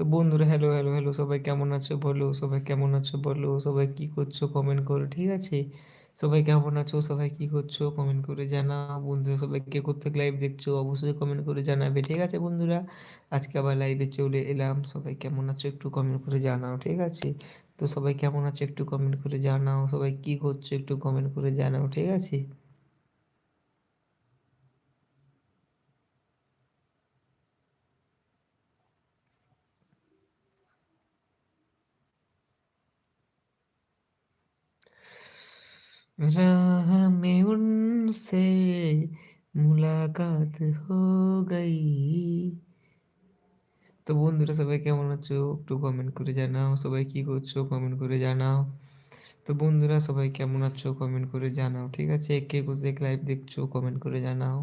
তো বন্ধুরা hello, hello, hello সবাই কেমন আছো বলো? সবাই কেমন আছো বলো? সবাই কি করছ কমেন্ট করো, ঠিক আছে? সবাই কেমন আছো? সবাই কি করছ কমেন্ট করে জানাও। বন্ধুরা সবাই কে কোত্থেকে লাইভ দেখছ অবশ্যই কমেন্ট করে জানাবে, ঠিক আছে বন্ধুরা? আজকে আবার লাইভে চলে এলাম। সবাই কেমন আছো একটু কমেন্ট করে জানাও, ঠিক আছে? তো সবাই কেমন আছো একটু কমেন্ট করে জানাও। সবাই কি করছ একটু কমেন্ট করে জানাও, ঠিক আছে? राह में उनसे मुलाकात हो गई তো বন্ধুরা সবাই কেমন আছো একটু কমেন্ট করে জানাও সবাই কি করছো কমেন্ট করে জানাও তো বন্ধুরা সবাই কেমন আছো কমেন্ট করে জানাও ঠিক আছে কে কোথায় লাইভ দেখছো কমেন্ট করে জানাও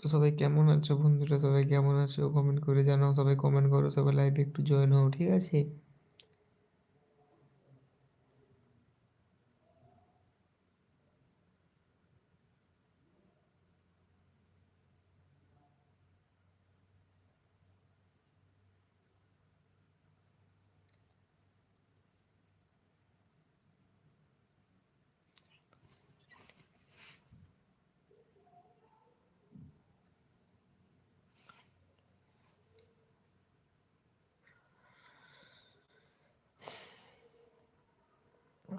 তো সবাই কেমন আছো বন্ধুরা? সবাই কেমন আছো? কমেন্ট করে জানাও, সবাই কমেন্ট করো, সবাই লাইভে একটু জয়েন হও, ঠিক আছে?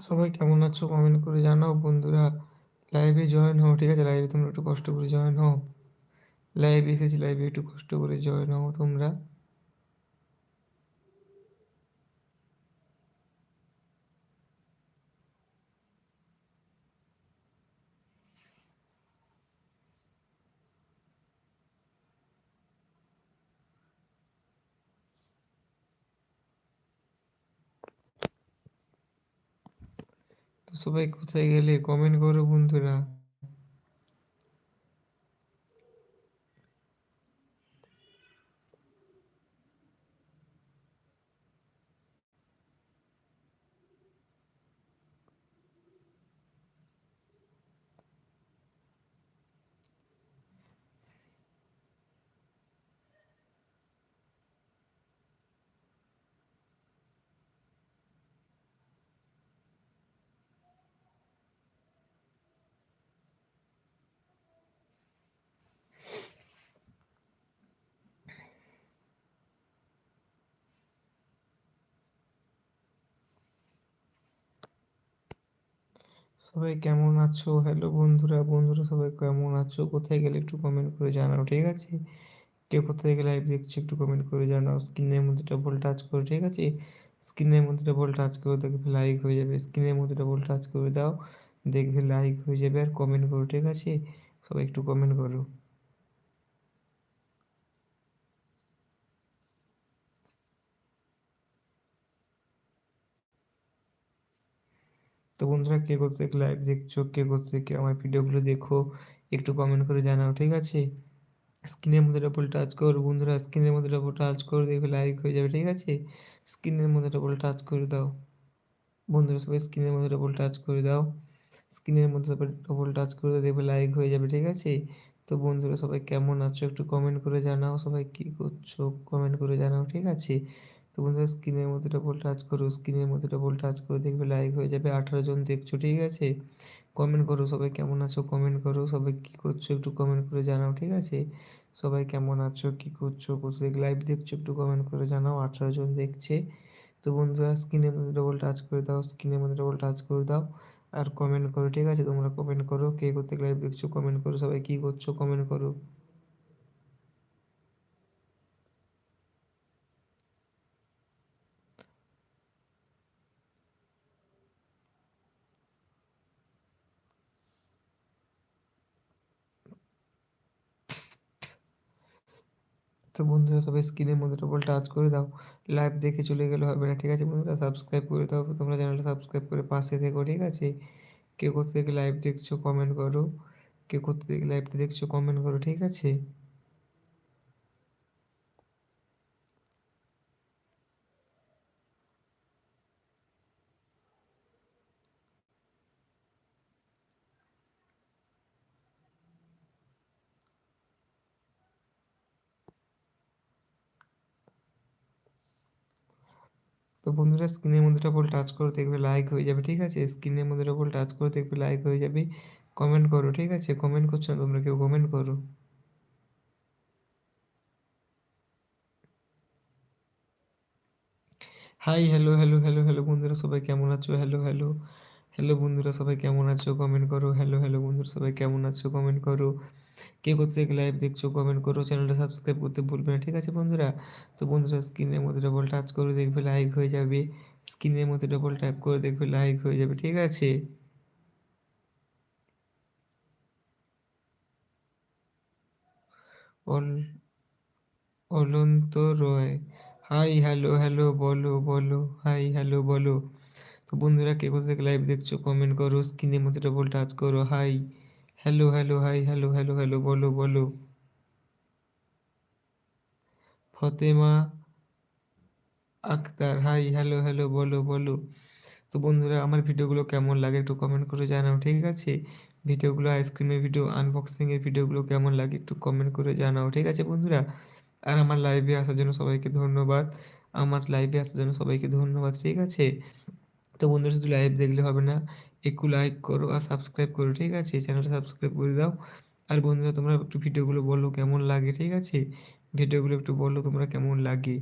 সবাই কেমন আছো? কমেন্ট করে জানাও বন্ধুরা। লাইভে জয়েন হও, ঠিক আছে? লাইভে তোমরা একটু কষ্ট করে জয়েন হও। লাইভে এসেছি লাইভে একটু কষ্ট করে জয়েন হও তোমরা। সবাই কোথায় গেলে কমেন্ট করো বন্ধুরা সবাই কেমন আছো? হ্যালো বন্ধুরা বন্ধুরা সবাই কেমন আছো? কোথায় গেলে একটু কমেন্ট করে জানাও, ঠিক আছে? কেউ কোথায় গেলে লাইভ দেখছ একটু কমেন্ট করে জানাও। স্ক্রিনের মধ্যে ডবল টাচ করে, ঠিক আছে? স্ক্রিনের মধ্যে ডবল টাচ করো, দেখবে লাইক হয়ে যাবে। স্ক্রিনের মধ্যে ডবল টাচ করে দাও, দেখবে লাইক হয়ে যাবে আর কমেন্ট করো, ঠিক আছে? সবাই একটু কমেন্ট করো। তো বন্ধুরা কে কোথা থেকে লাইভ দেখছ, কে কোথা থেকে আমার ভিডিওগুলো দেখো, একটু কমেন্ট করে জানাও, ঠিক আছে? স্ক্রিনের মধ্যে ডবল টাচ করো বন্ধুরা স্ক্রিনের মধ্যে ডবল টাচ করে, দেখবে লাইক হয়ে যাবে, ঠিক আছে? স্ক্রিনের মধ্যে ডবল টাচ করে দাও। বন্ধুরা সবাই স্ক্রিনের মধ্যে ডবল টাচ করে দাও। স্ক্রিনের মধ্যে সবাই ডবল টাচ করে দাও, দেখবে লাইক হয়ে যাবে, ঠিক আছে? তো বন্ধুরা সবাই কেমন আছো একটু কমেন্ট করে জানাও, সবাই কী করছ কমেন্ট করে জানাও, ঠিক আছে? তো বন্ধুরা স্ক্রিনের মধ্যে ডবল টাচ করো স্ক্রিনের মধ্যে ডবল টাচ করে দেখবে লাইক হয়ে যাবে আঠারো জন দেখছ, ঠিক আছে? কমেন্ট করো সবাই কেমন আছো কমেন্ট করো সবাই কী করছ একটু কমেন্ট করে জানাও, ঠিক আছে? সবাই কেমন আছো, কী করছ কোথায় লাইভ দেখছ একটু কমেন্ট করে জানাও, আঠারো জন দেখছে। তো বন্ধুরা স্ক্রিনের মধ্যে ডবল টাচ করে দাও স্ক্রিনের মধ্যে ডবল টাচ করে দাও আর কমেন্ট করো, ঠিক আছে? তোমরা কমেন্ট করো, কে করতে লাইভ দেখছ কমেন্ট করো সবাই কী করছ কমেন্ট করো। তো বন্ধুরা সবাই স্ক্রিনের মধ্যে ডবল টাচ করে দাও। লাইভ দেখে চলে গেলে হবে না, ঠিক আছে বন্ধুরা? সাবস্ক্রাইব করে দাও। তোমরা চ্যানেলটা সাবস্ক্রাইব করে পাশে থেকো, ঠিক আছে? কে কোথা থেকে লাইভ দেখছ কমেন্ট করো। কে কোথা থেকে লাইভটি দেখছ কমেন্ট করো, ঠিক আছে? তো বন্ধুরা স্ক্রিনের মধ্যে ডবল টাচ করে দেখবে লাইক হয়ে যাবে, ঠিক আছে? স্ক্রিনের মধ্যে ডবল টাচ করে দেখবে লাইক হয়ে যাবে। কমেন্ট করো, ঠিক আছে? কমেন্ট করছ না তোমরা কেউ? কমেন্ট করো। Hi hello hello hello hello বন্ধুরা, সবাই কেমন আছো? হ্যালো হ্যালো হ্যালো বন্ধুরা, সবাই কেমন আছো? কমেন্ট করো। হ্যালো হ্যালো বন্ধুরা, সবাই কেমন আছো? কমেন্ট করো। কে কোথা থেকে লাইভ দেখছ কমেন্ট করো চ্যানেলটা সাবস্ক্রাইব করতে ভুলবে না, ঠিক আছে বন্ধুরা? তো বন্ধুরা স্ক্রিনের মধ্যে ডবল টাচ করে দেখবে লাইক হয়ে যাবে। স্ক্রিনের মধ্যে ডবল ট্যাপ করে দেখবে লাইক হয়ে যাবে, ঠিক আছে? Ananta Roy hi hello hello বলো বলো হাই হ্যালো বলো। তো বন্ধুরা, কে কোথা থেকে লাইভ দেখছ কমেন্ট করো স্ক্রিনের মধ্যে ডবল টাচ করো hi hello hello hi hello hello hello বলো বলো। Fatema Akter hi hello hello বলো বলো। তো বন্ধুরা, আমার ভিডিওগুলো কেমন লাগে একটু কমেন্ট করে জানাও, ঠিক আছে? ভিডিওগুলো আইসক্রিমের ভিডিও আনবক্সিংয়ের ভিডিওগুলো কেমন লাগে একটু কমেন্ট করে জানাও, ঠিক আছে বন্ধুরা? আর আমার লাইভে আসার জন্য সবাইকে ধন্যবাদ। আমার লাইভে আসার জন্য সবাইকে ধন্যবাদ, ঠিক আছে? তো বন্ধুরা, শুধু লাইভ দেখলে হবে না একটু লাইক করো আর সাবস্ক্রাইব করো, ঠিক আছে? চ্যানেলটা সাবস্ক্রাইব করে দাও। আর বন্ধুরা, তোমরা একটু ভিডিওগুলো বলো, কেমন লাগে, ঠিক আছে? ভিডিওগুলো একটু বলো, তোমরা কেমন লাগে?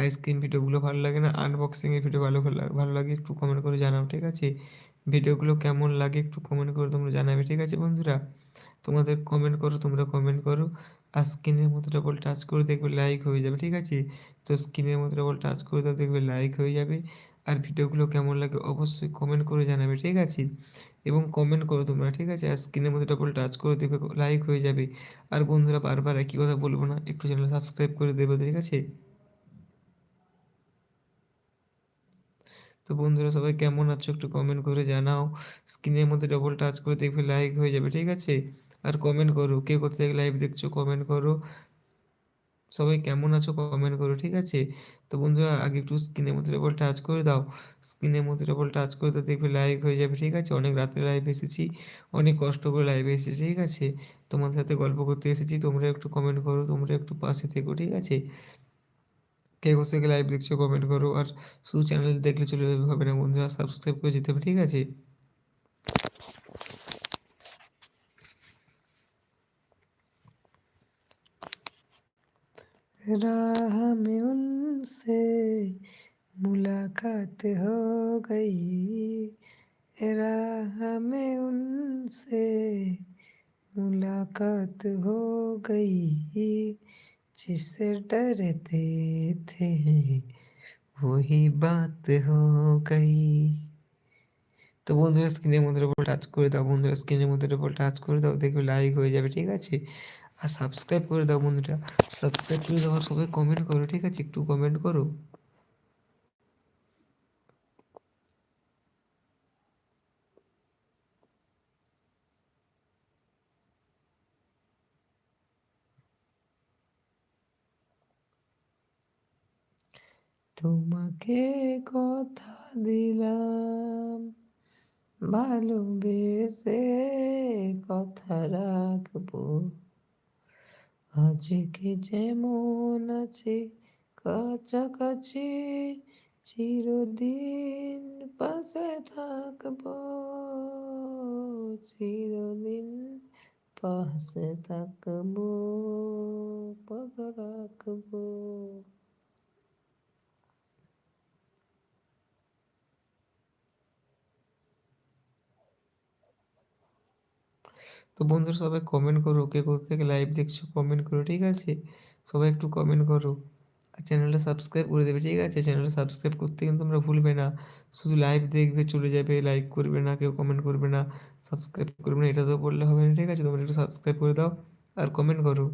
আইসক্রিম ভিডিওগুলো ভালো লাগে না? আনবক্সিংয়ের ভিডিও ভালো ভালো লাগে, একটু কমেন্ট করে জানাও, ঠিক আছে? ভিডিওগুলো কেমন লাগে, একটু কমেন্ট করে তোমরা জানাবে, ঠিক আছে বন্ধুরা? তোমাদের কমেন্ট করো, তোমরা কমেন্ট করো। আর স্ক্রিনের মতো ডবল টাচ করে দেখবে লাইক হয়ে যাবে, ঠিক আছে? তো স্ক্রিনের মতো ডবল টাচ করে দাও, দেখবে লাইক হয়ে যাবে। আর ভিডিওগুলো কেমন লাগে অবশ্যই কমেন্ট করে জানাবে, ঠিক আছে? এবং কমেন্ট করো তোমরা, ঠিক আছে? আর স্ক্রিনের মধ্যে ডবল টাচ করে দেবে লাইক হয়ে যাবে। আর বন্ধুরা, বারবার একই কথা বলব না, একটু চ্যানেল সাবস্ক্রাইব করে দেবে, ঠিক আছে? তো বন্ধুরা, সবাই কেমন আছো একটু কমেন্ট করে জানাও। স্ক্রিনের মধ্যে ডবল টাচ করে দেখবে লাইক হয়ে যাবে, ঠিক আছে? আর কমেন্ট করো, কে কোথা থেকে লাইভ দেখছ কমেন্ট করো। সবাই কেমন আছো কমেন্ট করো, ঠিক আছে? তো বন্ধুরা, আগে একটু স্ক্রিনের মধ্যে ডবল টাচ করে দাও। স্ক্রিনের মধ্যে ডবল টাচ করে তো দেখবে লাইভ হয়ে যাবে, ঠিক আছে? অনেক রাত্রে লাইভ এসেছি, অনেক কষ্ট করে লাইভ এসেছি, ঠিক আছে? তোমাদের সাথে গল্প করতে এসেছি, তোমরা একটু কমেন্ট করো, তোমরা একটু পাশে থেকো, ঠিক আছে? কে কোথা থেকে লাইভ দেখছ কমেন্ট করো, আর শুধু চ্যানেল দেখলে চলে যাবে হবে না বন্ধুরা সাবস্ক্রাইব করে যেতে হবে, ঠিক আছে? राह में उनसे मुलाकात हो गई राह में उनसे मुलाकात हो गई जिससे डरते थे वही बात हो गई তো বন্ধুরা স্ক্রিনের মধ্যে উপর টাচ করে দাও বন্ধুরা স্ক্রিনের মধ্যে উপর টাচ করে দাও দেখবে লাইক হয়ে যাবে ঠিক আছে আর সাবস্ক্রাইব করে দাও বন্ধুরা। সাবস্ক্রাইব করে দেওয়ার সবাই কমেন্ট করো, ঠিক আছে? একটু কমেন্ট করো। তোমাকে কথা দিলাম, ভালোবেসে কথা রাখব। আজকে যেমন আছে কাছাকাছি চিরদিন পাশে থাকব চিরদিন পাশে থাকব পাশে রাখব। তো বন্ধুরা সবাই কমেন্ট করো, কে কোথা থেকে লাইভ দেখছ কমেন্ট করো, ঠিক আছে? সবাই একটু কমেন্ট করো। আর চ্যানেলটা সাবস্ক্রাইব করে দেবে, ঠিক আছে? চ্যানেলটা সাবস্ক্রাইব করতে কিন্তু তোমরা ভুলবে না। শুধু লাইভ দেখবে, চলে যাবে লাইক করবে না, কেউ কমেন্ট করবে না সাবস্ক্রাইব করবে না, এটা তো বললে হবে না, ঠিক আছে? তোমরা একটু সাবস্ক্রাইব করে দাও আর কমেন্ট করো।